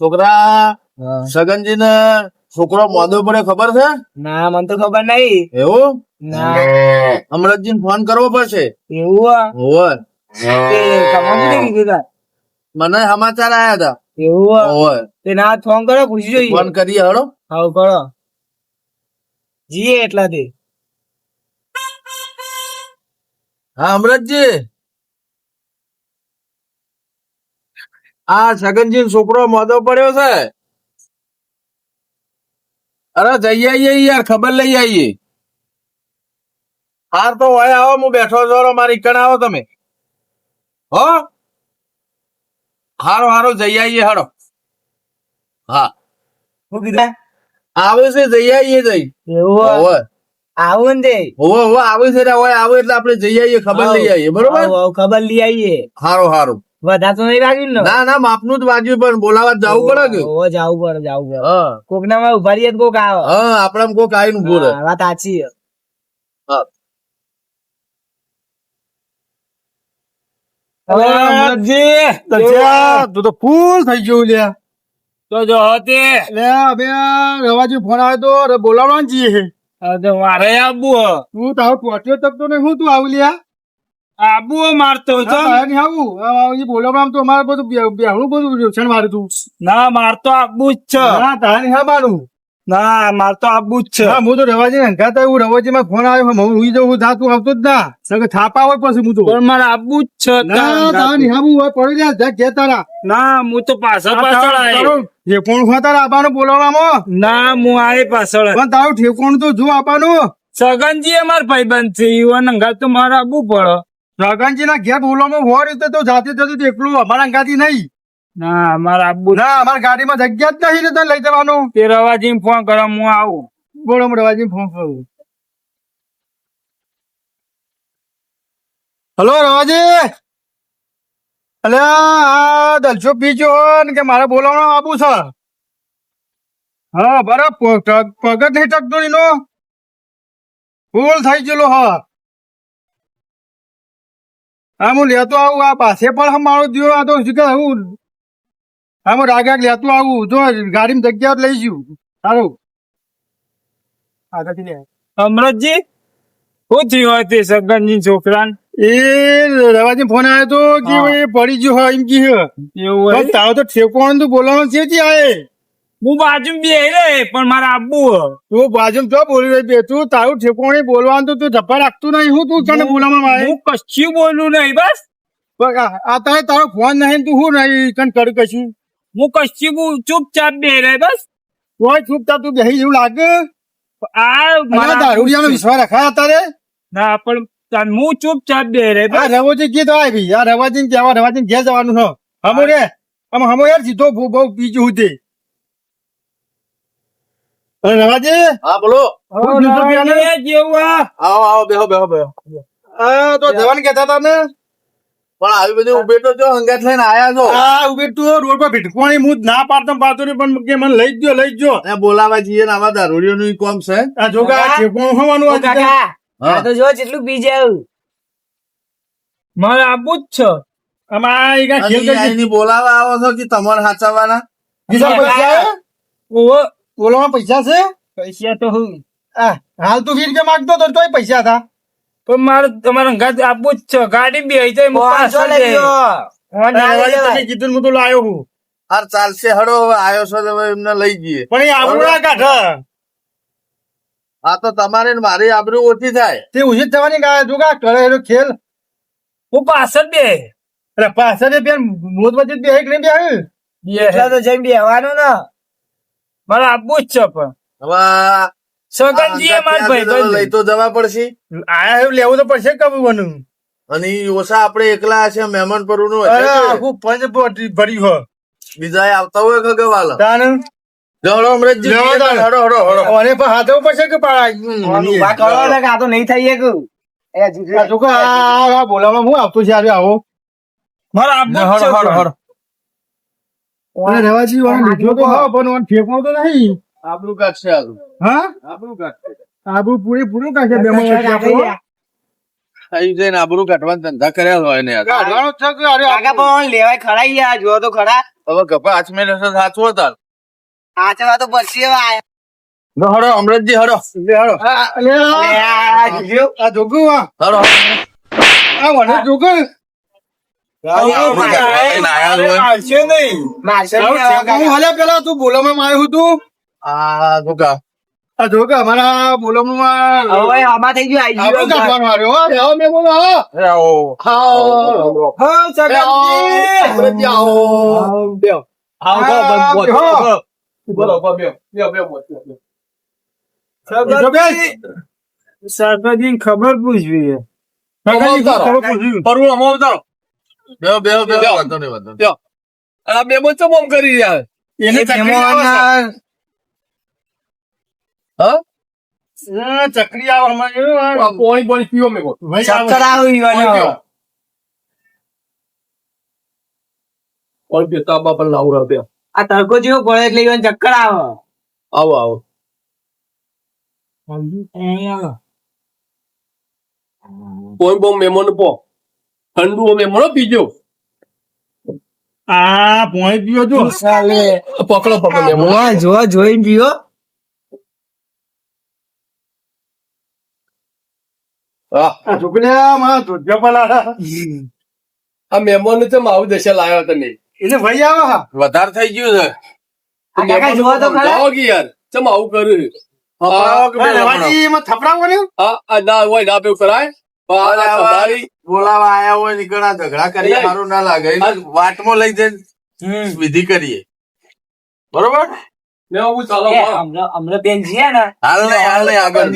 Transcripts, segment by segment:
છોકરા સગનજી ને છોકરો મોદો પડે ખબર છે? ના મને તો ખબર નહીં એવું? ના. અમરતજી ફોન કરવો પડશે? એવું હોવે? મને સમાચાર આયા હતા. એવું? હોવે. તે ના ફોન કરો પૂછી જોઈએ. ફોન કરીએ હળો હાવ કરો. જીએ એટલાથી. હા અમરતજી. આ છગનજી છોકરો મોદો પડ્યો છે. અરે જઈ આવીએ યાર ખબર લઈ આવીએ હાર તો હોય આવો હું બેઠો છો મારી કણ આવો તમે. હો? હારો હારો જઈ આવીએ હારો. હા. શું કીધું? આવે છે જઈ આવીએ જઈ. એવું આવું ને હોવે હોવે આવે છે હોય આવે એટલે આપણે જઈ આવીએ ખબર લઈ આવીએ બરોબર? ખબર લઈ આવીએ હારો હારો. વધારે તો નહીં વાગ્યું ને. ના ના માપનું જ વાગ્યું પણ બોલાવા જવું પડે કે? ઓ જવું પડે જવું પડે. હા. કોક ના માં ઊભા રહીએ તો કોક આવે. હા આપણા કોક આવીને ઊભો રહે. વાત સાચી. હા. તું તો ફૂલ થઈ ગયું લ્યા. તો જો તે. લે બે રવાજી ફોન આવ્યો તો બોલાવવા જઈએ મારે આવવું તું તારો પહોંચ્યો તક તો નહીં હું તું આવું લ્યા? આબુ હ મારતો હા, બહાર આવું. એ બોલાવવા તો અમારે બધું બેહણું બધું વ્યસન મારું તું? ના મારતો આબુ જ છે. તારે ના આબુ જ છે. હું તો રવાજી હંગાતા હું રવાજી માં ફોન આવ્યો હું હુઈ જવું થા તું આવતો જ ના. સગે થાપા હોય પછી હું તો. પણ મારે આબુ જ છે ના તારે નહીં આવવું હોય પડી જા તારા. ના હું તો પાછળ પાછળ આયો. તારું ઠેકોણ હોય તારા બોલાવવામાં? ના હું આય પાછળ. પણ તારું ઠેકોણ તો જો આપવાનું સગનજી અમાર ભાઈબંધ છે ઈવન તો મારે આબુ પડે. રગનજી ઘેર બોલવામાં હોય રીતે તો જાતે જતું એકલું અમારા ગાડી નહીં. ના અમારા આબુ ના અમારા ગાડીમાં જગ્યા જ નહીં રીતે લઈ જવાનું. તે રવાજી ફોન કરો હું આવું. બોલો રવાજી ફોન કરું. હલો રવાજી. અલે આ દલસો પીજો ને કે મારે બોલાવવાનો આબુ છે? હા બરાબર પગ નહીં ટકતો એનો. ફૂલ થઈ ગયેલો હા. હા હું લેતો આવું. આ પાસે પણ મારો દિયો આ તો શું કે હું હા હું રાગા લેતો આવું. જો ગાડીમાં જગ્યા લઈ જઉં. સારું. અમૃતજી અમરતજી શું થયું હોય તે સગનજી છોકરાને? એ રવાજી ફોન આવ્યો તો કે પડી ગયો હોય એમ કે એવું હોય? તો ઠેકો તો બોલાવવાનું છે આયે? હું બાજુ બે રે પણ મારે આબુ તું બાજુ તો બોલી રહી બે તું તારું ઠેકોણી બોલવાનું તો તું ધપ્પા રાખતું નહીં. હું તું તને બોલાવવામાં મારે હું કશું બોલું નહીં બસ. આ- તારે તારો ફોન નહીં તું શું નહીં કન કર કશું? હું કશું ચૂપચાપ બે રે બસ. કોઈ ચૂપતા તું બેહી જેવું લાગે? આ મારા દારૂડિયાનો વિશ્વાસ રખાય તારે? ના પણ તાન હું ચૂપચાપ બે રે આ રવાજી હોય ભી આ રવાજી કે આવા રવાજી ઘેર જવાનું છે હમો રે આમ હમો યાર સીધો બહુ બીજું હતી અરે હા બોલો. હવે રવાજીએ જેવું આ. આવો આવો બેહો બેહો બેહો. તો જવાન કહેતા હતા ને? પણ આવી બધી ઉભે તો હંગાત લઈને આયા છો. આ ઉભે તો રોડ પર ભીટકોણી હું ના પાડતો પાડતો નહીં પણ કે મને લઈ જ લઈ જ એ બોલાવા જઈએ ને આવા દારૂડિયો નું કોમ છે. આ જો હોવાનું કાકા હા. તો જો જેટલું બીજે જાવ મારે આપવું જ છે. ઈ ખેલ બોલાવા આવો છો કે તમારે સાચવવાના? બીજા પૈસા છે? ઓહો બોલવામાં પૈસા છે? પૈસા તો હું. આ, હાલ તું વીસ રૂપિયા માંગતો તો તોય પૈસા હતા પણ મારે તમારે ઘર આપવું જ છે. ગાડી બી આવી જાય કીધું હું તો લાયો હું. હાર ચાલશે હડો હવે આવ્યો છો તો એમને લઈ જઈએ. પણ એ આબરૂ ના કાઢે. આ તો તમારે મારી આબરૂ ઓછી થાય. તે ઉછીત થવાની ગાય. તું કા કરે એનો ખેલ? હું પાછળ બે. અરે પાછળ પેન મોત વચ્ચે બે એક નહીં બે એટલા તો જઈને બેહવાનું ને. મારે આબુ જ છે પણ. હવે સગનજી એ માર ભાઈ લઈ તો જવા પડશે. આયા લેવું તો પડશે અને ઓછા આપણે એકલા છે મહેમાન પરુ નું આખું પંચ ભરી- હો બીજા આવતા હોય કે ગવાલા? તાન? જડો હમણાં જ લેવા જઈએ. દો. હડો હડો હડો અને પણ હાથો પડશે કે કરો પાડા કે આ તો નહીં થઈ શકું. એ આ બોલાવવામાં હું આવતો છે આવો. મારે છે પણ. અને રવાજી વાળો લીધો તો હા પણ ઓન ફેંકવાનો તો નહીં. આબરૂ કાઢશે આલું હા? આબરૂ કાઢશે. આબરૂ પૂરી પૂરું કાઢે બે લે. અહીં જઈને આબરૂ કાઢવાનો ધંધા કર્યા હોય ને કાઢવાનો છે કે અરે આગા પણ લેવાય ખરાઈ યાર જો તો ખરા. હવે ગપા હાથમે લેશે સાચવો તાર. આચવા તો પછી હડો અમૃતજી હડો. લે. આ, લે આ. આ આ જોગુ આ. હડો. આ મને જોગુ. પેલા તું આવ્યો હતું આ આ અમારા હવે આમાં થઈ ગયું ગયું કાઢવાનો. હો. મેં બોલો હો. આવો. આવો. બંધ. બોલો, બોલો. સરપંચ ખબર પૂછવી. અમો. પરવું આમાં ઉતારો. બે બેહો. બેહો. વાંધો નહીં, વાંધો નહીં. આ બે બોલ ચમ કરી રહ્યા એને ચકરી આવે છે. ભેમોના- હા ચકરી આવે અમારે એવું આવે. આ પોણી પોણી પીવો મેં આવે. ચક્કર આવે તાબા પર લાવું આ તડકો જેવો પડે એટલે ઈવન ચક્કર આવે આવો આવો કોઈ બોમ મેમો ને પો ઠંડુ મેમોનો પીજો. આ પોણી પીઓ જો. પકડો પકડો મેમો જોવા જોવા જોઈને પીવો આ છોકરીયા મારા ધોતિયા પલાળા. આ મેમોને તો આવું દશા લાવ્યો તને એટલે ભાઈ આવો હા. વધારે થઈ ગયું છે. જોવા તો ખરા? જાઓ યાર. ચમ આવું કર્યું? થપડાવવાનું? આ ના? હોય ના પેલું કરાય. બોલાવા આયા હોય ઘણા ઝઘડા કરીએ. સારું ના લાગે. વાટમાં લઈ જઈને વિધિ કરીએ. બરોબર? હમણાં બેન છીએ ને. હાલ ને હાલ ને આગળ.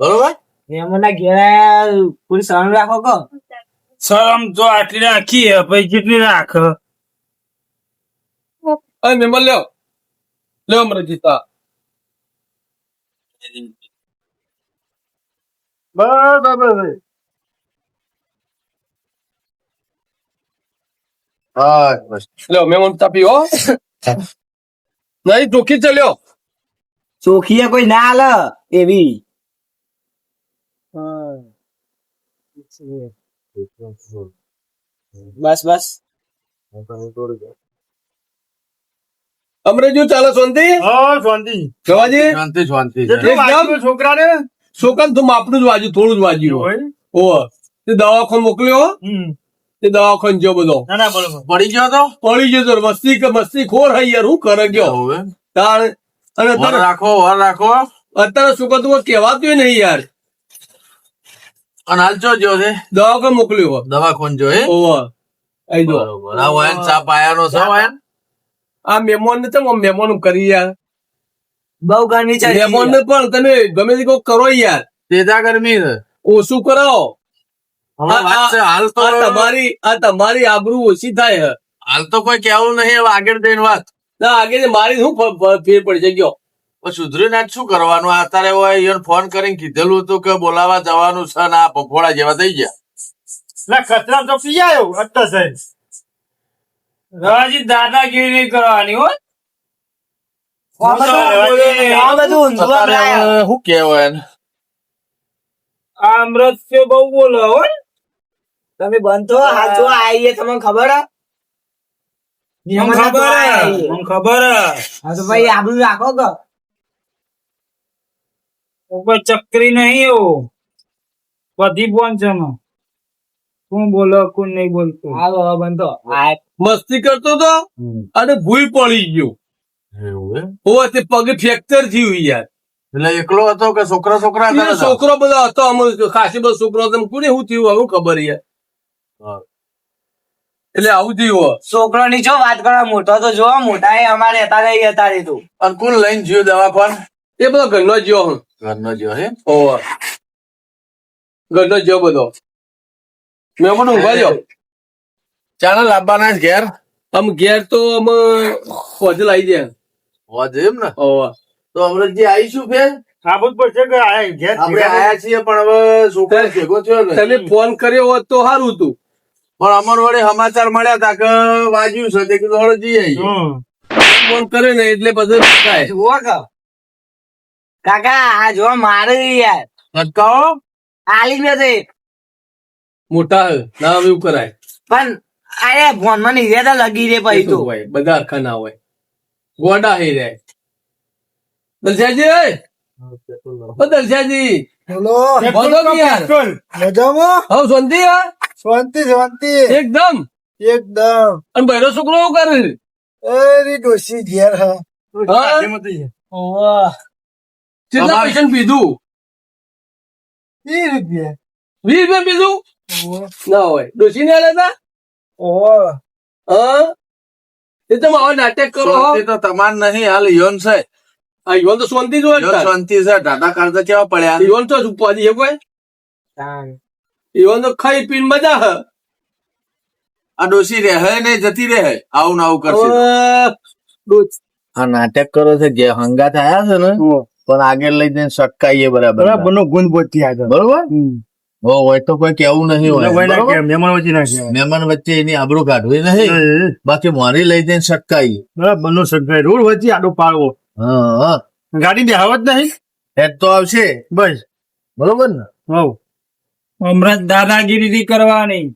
બરોબર? એમના ઘેર પૂરી શરમ રાખો કો? શરમ તો આટલી રાખી હે, પછી કેટલી રાખ. મેમન લ્યો. લ્યો મને જીતા. હા બસ લ્યો મેમન તાપી હો. નહીં ચોખ્ખી ચલ્યો ચોખીએ કોઈ ના હાલે એવી. બસ બસ. અમરે જો ચાલે શાંતિ? હા, શાંતિ. જવાજી? શાંતિ શાંતિ. છોકરાને? છોકરાને તો માપનું જ વાજ્યું થોડું જ વાજ્યું. હોય. ઓહ તે દવાખાન મોકલ્યો તે દવાખાન જો બધો. ના ના બરોબર. પડી ગયો તો? પડી ગયો તો મસ્તી કે મસ્તી ખોર હઈ યાર હું કરે ગયો. હવે તાર અને રાખો વાર રાખો. અત્યારે છોકરા કહેતું કહેવાતું નહીં યાર. અને હાલ જો જો છે? દવાખાન મોકલ્યો દવાખોન જો હે? ઓહ આઈ જો. બરોબર. આ વાયન સાપ આયાનો સાપ આયા આ મેમોન ને તો મેમોન કરી યાર. બહુ ગરમી છે લેમોન ને પણ તમે ગમે તે કોઈ કરો યાર. તેજા ગરમી ઓછું છે, હાલ તો તમારી આ તમારી આબરૂ ઓછી થાય હાલ તો કોઈ કેવું નહીં હવે આગળ જઈને વાત. ના આગળ મારી શું ફેર પડી છે ગયો પણ સુધરીને શું કરવાનું? આ અત્યારે હોય ફોન કરીને કીધેલું હતું કે બોલાવા જવાનું છે ના આ પફોડા જેવા થઈ ગયા. ના કચરા તો પી આવ્યો અત્યારે. સાહેબ દાદાગીરી કરવાની હો આ બધું- આ બધું ઊંધું અત્યારે અભરાય. હવે શું કહેવાય આ અમૃત બહુ બોલો હો. તમે બનતો હાચો આવીએ તમને ખબર મને ખબર તો હે. આવીએ. મને ખબર હા. તો ભાઈ આબરૂ રાખો કે. ઉપર ચક્રી નહીં એવું બધી ફોન છે એમાં. કોણ બોલો કોણ નહીં બોલતો. હાલો હવે બનતો. આ મસ્તી કરતો તો અને ભૂલ પડી ગયો? ઓ તે પગે ફ્રેક્ચર થયું યાર. એટલે એકલો હતો કે છોકરા છોકરા હતા છોકરો બધો હતો અમે ખાસી બધો છોકરો હતો. કોને શું થયું હવે ખબર યાર. હા. એટલે આવું થયું છોકરો ની જો વાત કરો મોટો તો જો મોટા એ અમારે હતા નહીં હતા તું અને કોણ લઈને જીવ દવા પર એ બધો ઘરનો જીવ હું. ઘરનો જીવ હે ઓવા ઘરનો જીવ બધો. મેં પણ ઊંઘવા જાવ ચાલો લાવવાના ઘેર. આમ ઘેર તો આમ પોતે લાવી જાય હોજે એમ ને? તો અમૃતજી આવીશું ફેર? સાબુત પડશે કે આપણે આયા છીએ પણ હવે છોકરા ભેગો થયો ને તમે ફોન કર્યો હોત તો સારું હતું. પણ અમર વડે સમાચાર મળ્યા તા કે વાજ્યું છે તે કીધું હળો જઈ આવીએ ફોન કરે ને એટલે બધું થાય. કે કાકા. આ જો મારે યાર. અટકાવો. આલી મે નથી મોટા. ના એવું કરાય. પણ અરે ફોનમાં નહીં રહેતા લગી રે પછી તો તો હોય બધા હરખા ના હોય. ગોડા હે રે. દલસાજી ઓ દલસાજી બોલો બોલો યાર. મજામાં? હવ શાંતિ હે? શાંતિ શાંતિ. એકદમ. એકદમ. અને બૈરો છોકરો શું કરે? અરે ડોસી ઘેર હા. હા? કેટલા પૈસા પીધું? ઈ રૂપિયા. વીસ રૂપિયા પીધું? ના હોય. ડોસી ને લેતા ઓહો. હા? એ તમે હવે નાટક કરો. તો તમાર નહીં હાલ યોન છે. આ યોન તો શાંતિ જ હોય. શાંતિ છે દાદા કરતા કેવા પડ્યા? યોન તો ઉપાધિ એ કોઈ યોન તો ખાઈ પીન મજા હે. આ ડોસી રહે ને જતી રહે. આવું ને આવું કરશે. હા આ નાટક કરો છે જે હંગાત આયા છે ને પણ આગળ લઈ જઈને સટકાઈએ બરાબર. બરાબર નો બોતી આગળ. બરોબર? હોય તો કોઈ કેવું નહીં હોય. મહેમાન વચ્ચે નાખ્યા મહેમાન વચ્ચે એની આબરૂ કાઢવી નહીં. બાકી મારી લઈ જઈને સટકાઈ બરાબર નો સગાઈ રોડ વચ્ચે આડો પાડવો. હા ગાડી બેહાવત નહીં? હેડ તો આવશે. બસ. બરોબર ને? હવ. હમણાં દાદાગીરી કરવાની.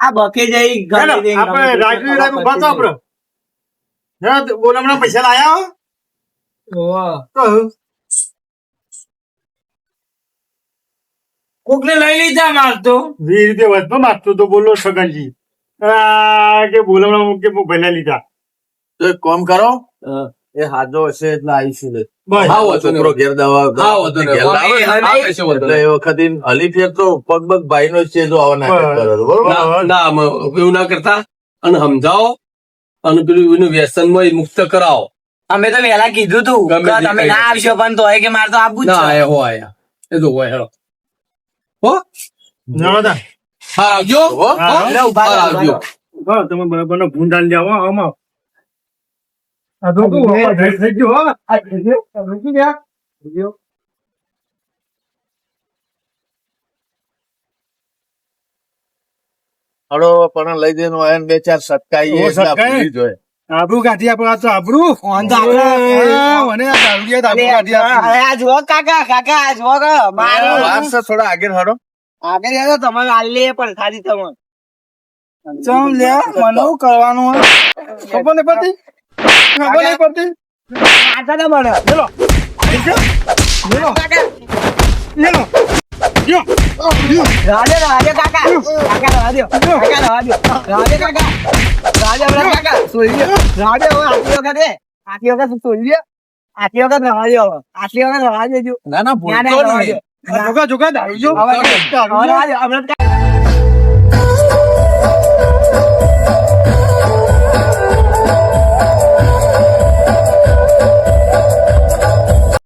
આ બકે જઈ આપણે ગમે તે રાજવી રાખ કરવા ઊભા આપણે. બોલ હમણાં પૈસા લાયા હો? તો કોક ને લઈ લીધા મારતો વીસ રૂપિયા વધમાં માગતો તો બોલો સગનજી. કે બોલ હમણાં કે હું ભલે લીધા. તો એક કામ કરો. એ હાજો હશે એટલે આવીશું. છોકરો ઘેર દવા ને. એ વખતે હલી ફેર તો પગ ભાઈ નો છે જો આવા તો, ના ના એવું ના કરતા. અને સમજાવો. અને પેલું એનું વ્યસનમાં મુક્ત કરાવો. અમે તો વહેલા કીધું તું. ગમે તમે ના. આવશો પણ કે મારે તો આપવું જ ના આયા એ તો હોય હેડો. હો નર્મદા. હા આવજો હો? આવજો તમે બરાબર નો ભૂંડાલ જાઓ હો, આમાં આ તો કેવું, થઈ ગયું, હો. આ થઈ ગયું, ગયું. હળો પણ લઈ દેનો હોય બે ચાર સટકાઈએ ઓ, આબરૂ કાઢી આપો આ તો આબરૂ. ફોન તો હા, મને આ દારૂડિયા આબરૂ કાઢી આપો. આ જો કાકા કાકા આ જો કે મારો. વાર છે થોડા આગળ હળો આગળ જતો તમે આલી પણ ખાધી તમે. ચમ લે મને કરવાનું હોય? ખબર નહીં પડતી? ખબર નહીં પડતી? આટા ના મળે લેલો લેલો લેલો રાજે રાજે કાકા. કાકા સોઈ હવે આટલી વખત એ આટલી વખત સોઈ લે આટલી વખત રાજે હવે. આટલી વખત રાજે જો ના ના ભૂલતો નહીં. જોગા જોગા દારૂ જો. હવે